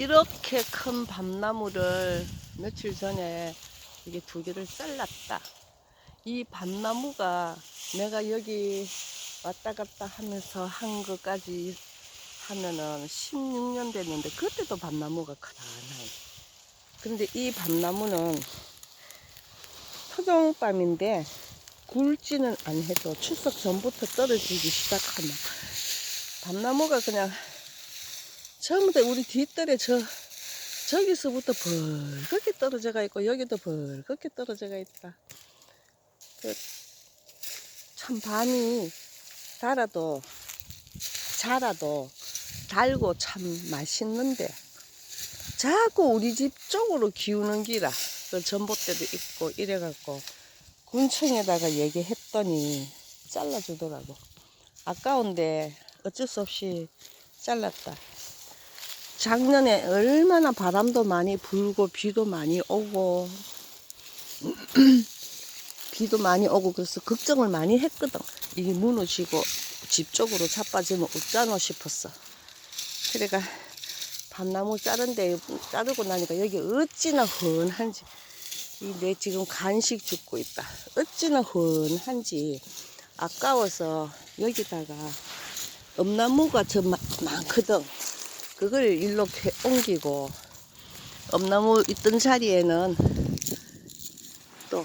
이렇게 큰 밤나무를 며칠 전에 이게 두 개를 잘랐다. 이 밤나무가 내가 여기 왔다 갔다 하면서 한 것까지 하면은 16년 됐는데 그때도 밤나무가 크다나요. 근데 이 밤나무는 토종밤인데 굵지는 않해도 추석 전부터 떨어지기 시작하면 밤나무가 그냥 처음부터 우리 뒷뜰에 저 저기서부터 벌겋게 떨어져가 있고 여기도 벌겋게 떨어져가 있다. 그 참 밤이 달아도 자라도 달고 참 맛있는데 자꾸 우리 집 쪽으로 기우는 기라 그 전봇대도 있고 이래갖고 군청에다가 얘기했더니 잘라주더라고 아까운데 어쩔 수 없이 잘랐다 작년에 얼마나 바람도 많이 불고 비도 많이 오고 비도 많이 오고 그래서 걱정을 많이 했거든. 이게 무너지고 집 쪽으로 자빠지면 어쩌노 싶었어. 그래가 밤나무 자른데 자르고 나니까 여기 어찌나 흔한지 이 내 지금 간식 줍고 있다. 어찌나 흔한지 아까워서 여기다가 엄나무가 저 마- 많거든 그걸 일로 캐- 옮기고 엄나무 있던 자리에는 또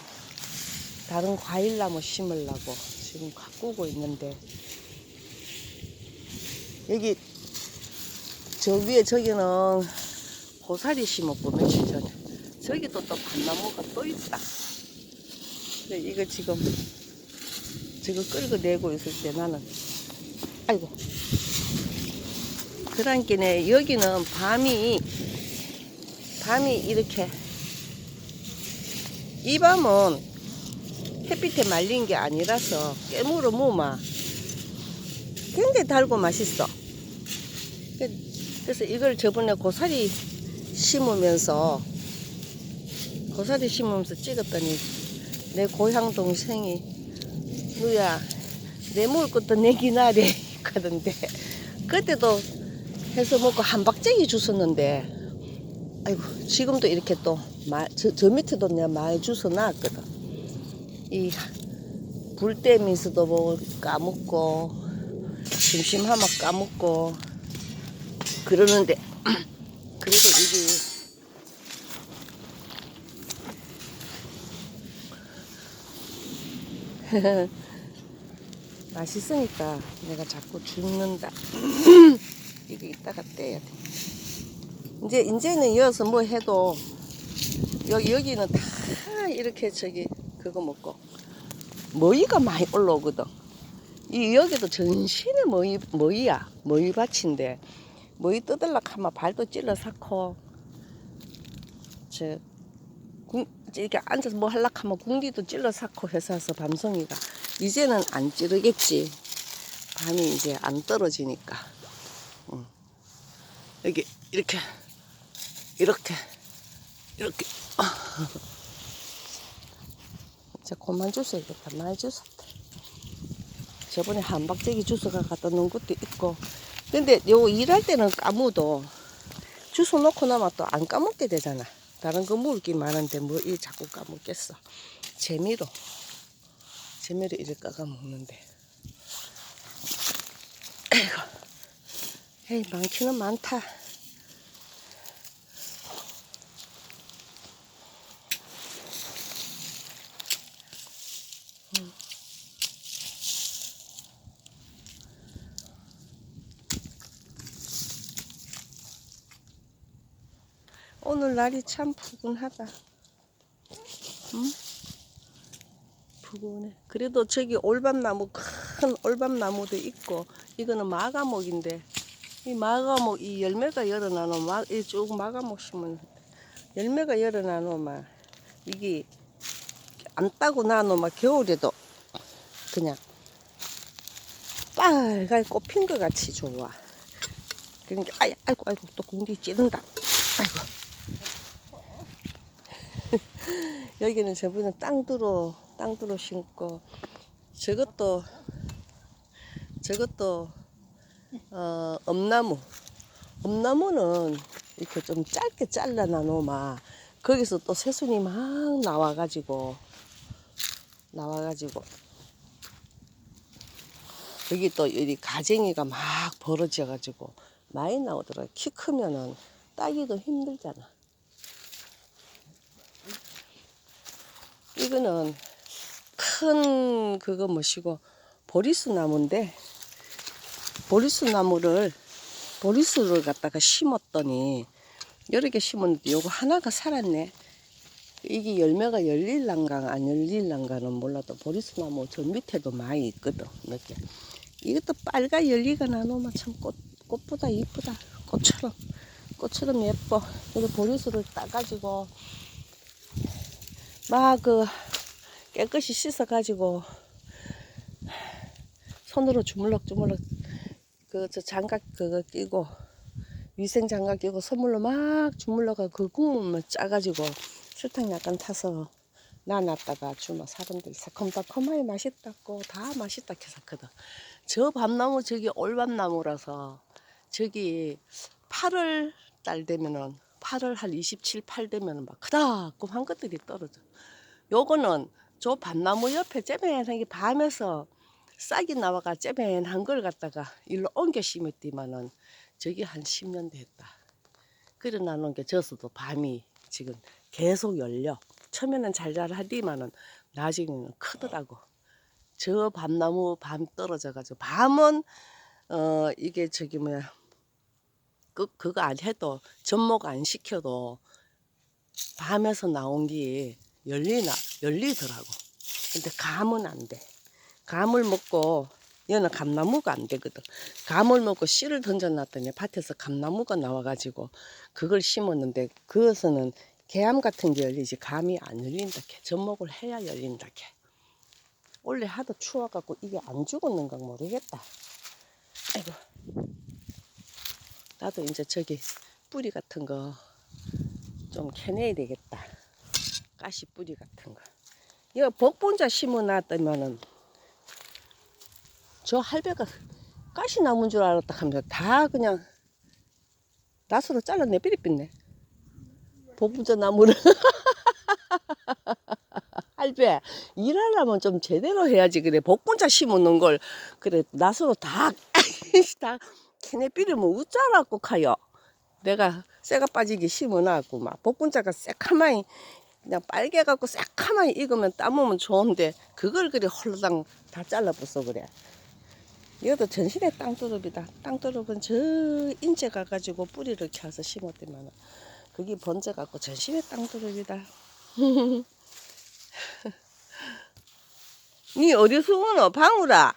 다른 과일나무 심으려고 지금 가꾸고 있는데 여기 저 위에 저기는 고사리 심었고 며칠 전에. 저기도 또 밤나무가 또 있다. 근데 이거 지금 저거 끌고 내고 있을 때 나는 아이고 그랑께네. 여기는 밤이 밤이 이렇게. 이 밤은 햇빛에 말린 게 아니라서 깨물어 무마. 굉장히 달고 맛있어. 그- 그래서 이걸 저번에 고사리 심으면서 고사리 심으면서 찍었더니 내 고향 동생이 누야 내 먹을 것도 내 기나래. 하던데. 그때도 해서 먹고 한박쟁이 주웠는데 아이고 지금도 이렇게 또저 저 밑에도 내가 많이 주워 놨거든 이 불때면서도 뭐 까먹고 심심하면 까먹고 그러는데 그래도 이게 맛있으니까 내가 자꾸 죽는다. 이거 이따가 떼야 돼. 이제 이제는 이어서 뭐 해도 여기 여기는 다 이렇게 저기 그거 먹고 머위가 많이 올라오거든. 이 여기도 전신에 머위 머위야 머위 밭인데 머위 뜯을락 하면 발도 찔러 쌓고 저 궁, 이렇게 앉아서 뭐 할락 하면 궁디도 찔러 쌓고 회사에서 밤송이가 이제는 안 찌르겠지. 밤이 이제 안 떨어지니까. 응. 여기 이렇게 이렇게 이렇게 이제 그만 주셔야겠다. 많이 주셨다. 저번에 한박재기 주스가 갖다 놓은 것도 있고 근데 요 일할 때는 까무도 주워 놓고 나면 또 안 까먹게 되잖아. 다른 거게 많은데 뭐 이 자꾸 까먹겠어. 재미로. 재미로 이를 까가 먹는데. 아이고. 에이, 많기는 많다. 음. 오늘 날이 참 푸근하다. 응? 푸근해. 그래도 저기 올밤나무 큰 올밤나무도 있고 이거는 마가목인데 이 마가목 이 열매가 열어나노 막이쭉 마가목 심은 열매가 열어나노마 이게 안 따고 나노마 겨울에도 그냥 빨간 꽃핀 것 같이 좋아. 그러니까 아이, 아이고 아이고 또 공기 찌른다. 아이고. 여기는 저번에 땅두로 땅두로 심고 저것도 저것도 어, 엄나무 엄나무는 이렇게 좀 짧게 잘라놔 놓으면 거기서 또 새순이 막 나와가지고 나와가지고 여기 또 여기 가쟁이가 막 벌어져가지고 많이 나오더라. 키 크면은 따기도 힘들잖아. 이거는 큰 그거 뭐시고 보리수 나무인데 보리수 나무를 보리수를 갖다가 심었더니 여러 개 심었는데 요거 하나가 살았네. 이게 열매가 열릴란가 안 열릴란가는 몰라도 보리수 나무 저 밑에도 많이 있거든 몇 개. 이것도 빨가 열리가 나놓으면 참 꽃, 꽃보다 이쁘다. 꽃처럼 꽃처럼 예뻐. 그래서 보리수를 따가지고 막 그 깨끗이 씻어가지고 손으로 주물럭 주물럭 그 저 장갑 그거 끼고 위생 장갑 끼고 선물로 막 주물러가 그 구우면 짜가지고 설탕 약간 타서 놔놨다가 주면 사람들이 새콤달콤하게 맛있다고 다 맛있다 해서거든. 저 밤나무 저기 올밤나무라서 저기 8월 달 되면은 8월 한 27, 8 되면은 막 크다고한 것들이 떨어져. 요거는 저 밤나무 옆에 째매하게 밤에서 싹이 나와가 째매한 걸 갖다가 일로 옮겨 심었디만은 저기 한 10년 됐다. 그래 나놓은 게 져서도 밤이 지금 계속 열려. 처음에는 잘잘하디만은 나중에는 크더라고. 저 밤나무 밤 떨어져가지고 밤은 어 이게 저기 뭐야 그 그거 안 해도 접목 안 시켜도 밤에서 나온 게 열리나 열리더라고. 근데 감은 안 돼. 감을 먹고 얘는 감나무가 안 되거든. 감을 먹고 씨를 던져놨더니 밭에서 감나무가 나와가지고 그걸 심었는데 그것은 개암 같은 게 열리지 감이 안 열린다 캐. 접목을 해야 열린다 캐. 원래 하도 추워갖고 이게 안 죽었는가 모르겠다. 아이고. 나도 이제 저기 뿌리 같은 거 좀 캐내야 되겠다. 가시 뿌리 같은 거. 이거 복분자 심어놨더면은 저 할배가 가시 나무인 줄 알았다 하면서 다 그냥 낫으로 잘라내 삐리삐네. 복분자 나무를. 할배 일하려면 좀 제대로 해야지 그래 복분자 심어놓은 걸 그래 낫으로 다 다 캐내 삐리면 웃자라고 가요. 내가 쇠가 빠지게 심어놨고 막 복분자가 새카마이 그냥 빨개 갖고 새카마이 익으면 따먹으면 좋은데 그걸 그래 홀랑 다 잘라버서 그래. 이것도 전신의 땅두릅이다. 땅두릅은 저 인제 가가지고 뿌리를 켜서 심었더만 그게 번져 갖고 전신의 땅두릅이다. 니 어디서 오노? 방울아?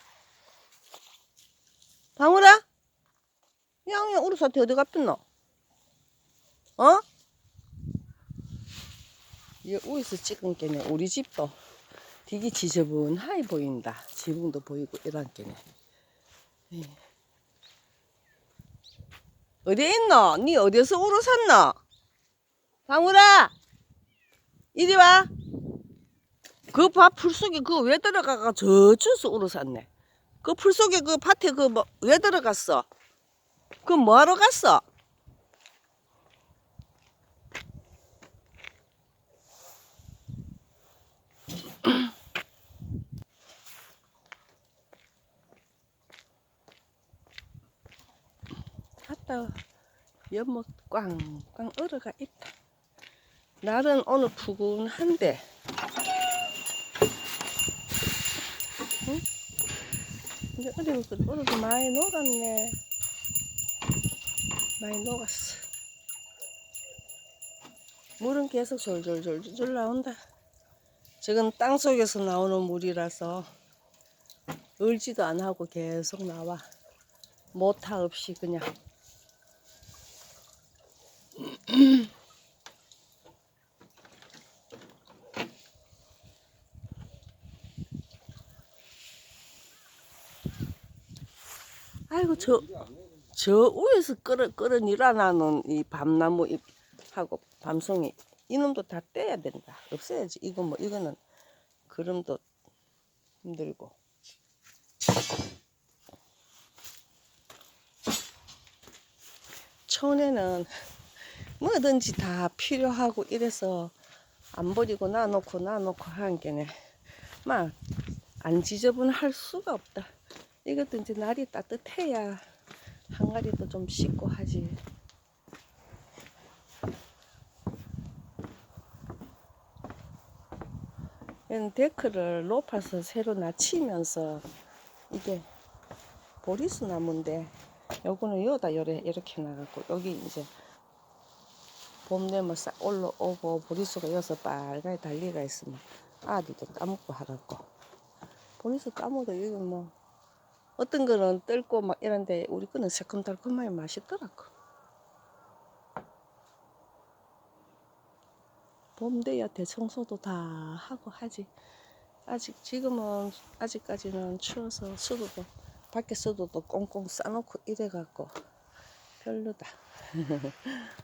방울아? 양이 우르사태 어디 갔겠노? 어? 이 위에서 찍은 게네 우리 집도 되게 지저분하게 보인다. 지붕도 보이고 이런 게네. 예. 어디 있노? 니 어디서 우러 샀노? 방울아! 이리 와! 그 밭 풀 속에 그왜 들어가가 저쪽에서 우러 샀네. 그 풀 속에 그 밭에 그 뭐 왜 들어갔어? 그 뭐하러 갔어? 갔다 연못 꽝꽝 얼어가 있다. 날은 오늘 푸근한데, 응? 근데 얼어 얼어도 많이 녹았네. 많이 녹았어. 물은 계속 졸졸졸졸 나온다. 지금 땅 속에서 나오는 물이라서 얼지도 안 하고 계속 나와. 모타 없이 그냥. 아이고 저 저 위에서 끌어 끌어 일어나는 이 밤나무 잎 하고 밤송이 이놈도 다 떼야 된다. 없애야지. 이거 뭐 이거는 그름도 힘들고. 촌에는 뭐든지 다 필요하고 이래서 안 버리고 놔놓고 놔놓고 하는 게네 막 안 지저분할 수가 없다 이것도 이제 날이 따뜻해야 항아리도 좀 씻고 하지. 얘는 데크를 높아서 새로 낮추면서 이게 보리수 나무인데 요거는 여기다 요래 이렇게 나갔고 여기 이제 봄 되면 싹 올라오고 보리수가 여기서 빨갛게 달리가 있으면 아들도 따먹고 하라고. 보리수 따먹어도 여기 뭐 어떤 거는 뜰고 막 이런데 우리 거는 새콤달콤하게 맛있더라고. 봄 돼야 대청소도 다 하고 하지. 아직 지금은 아직까지는 추워서 수도도 밖에 수도도 꽁꽁 싸놓고 이래갖고 별로다